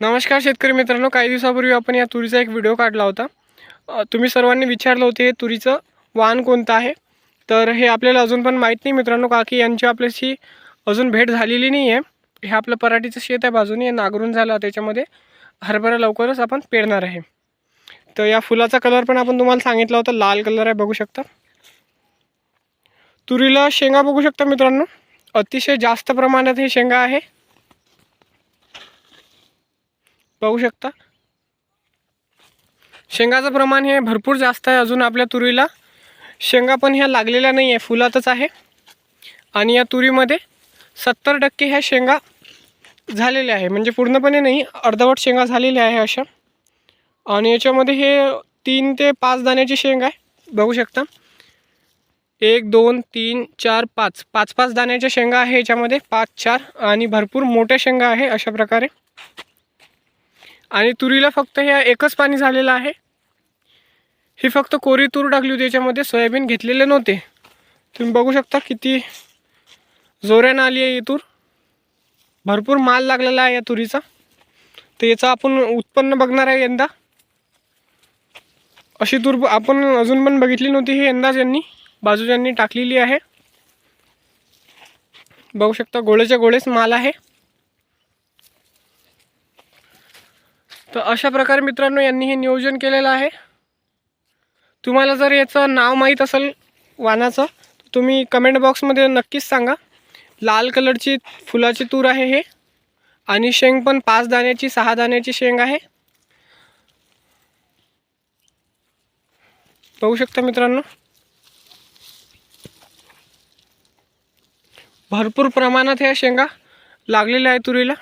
नमस्कार शेतकरी मित्रांनो काही दिवसापूर्वी आपण या तुरीचा एक व्हिडिओ काढला होता. तुम्ही सर्वांनी विचारलं होते हे तुरीचं वाण कोणतं आहे? तर हे आपल्याला अजून पण माहीत नाही मित्रांनो का की यांची आपल्याशी अजून भेट झालेली नाही आहे. हे आपलं पराठीचं शेत आहे बाजूने हे नागरून झालं त्याच्यामध्ये हरभरा लवकरच आपण पेरणार आहे. तर या फुलाचा कलर पण आपण तुम्हाला सांगितला होता लाल कलर आहे बघू शकता. तुरीला शेंगा बघू शकता मित्रांनो. अतिशय जास्त प्रमाणात हे शेंगा आहे. पाहू शकता. शेंगाचं प्रमाण हे भरपूर जास्त आहे अजून आपल्या तुरीला. शेंगा पण ह्या लागलेल्या नाही आहे फुलातच आहे. आणि या तुरीमध्ये सत्तर टक्के ह्या शेंगा झालेल्या आहे. म्हणजे पूर्णपणे नाही अर्धवट शेंगा झालेल्या आहे अशा. आणि याच्यामध्ये हे तीन ते पाच दाण्याची शेंग आहे. बघू शकता. एक दोन तीन चार पाच. पाच पाच दाण्याच्या शेंगा आहे याच्यामध्ये. पाच चार आणि भरपूर मोठ्या शेंगा आहे अशा प्रकारे. आणि तुरीला फक्त ह्या एकच पाणी झालेलं आहे. ही फक्त कोरी तूर टाकली होती याच्यामध्ये सोयाबीन घेतलेले नव्हते. तुम्ही बघू शकता किती जोऱ्यानं आली आहे ही तूर. भरपूर माल लागलेला आहे या तुरीचा. तर याचं आपण उत्पन्न बघणार आहे यंदा. अशी तूर आपण अजून पण बघितली नव्हती ही यंदाच यांनी. बाजूच्यांनी टाकलेली आहे. बघू शकता गोळेच्या गोळेच माल आहे. तर अशा प्रकारे मित्रांनो यांनी हे नियोजन केलेलं आहे. तुम्हाला जर याचं नाव माहीत असेल वाणाचं तर तुम्ही कमेंट बॉक्समध्ये नक्कीच सांगा. लाल कलरची फुलाची तूर आहे हे आणि शेंग पण पाच दाण्याची सहा दाण्याची शेंग आहे. बघू शकता मित्रांनो? भरपूर प्रमाणात ह्या शेंगा लागलेल्या आहे तुरीला.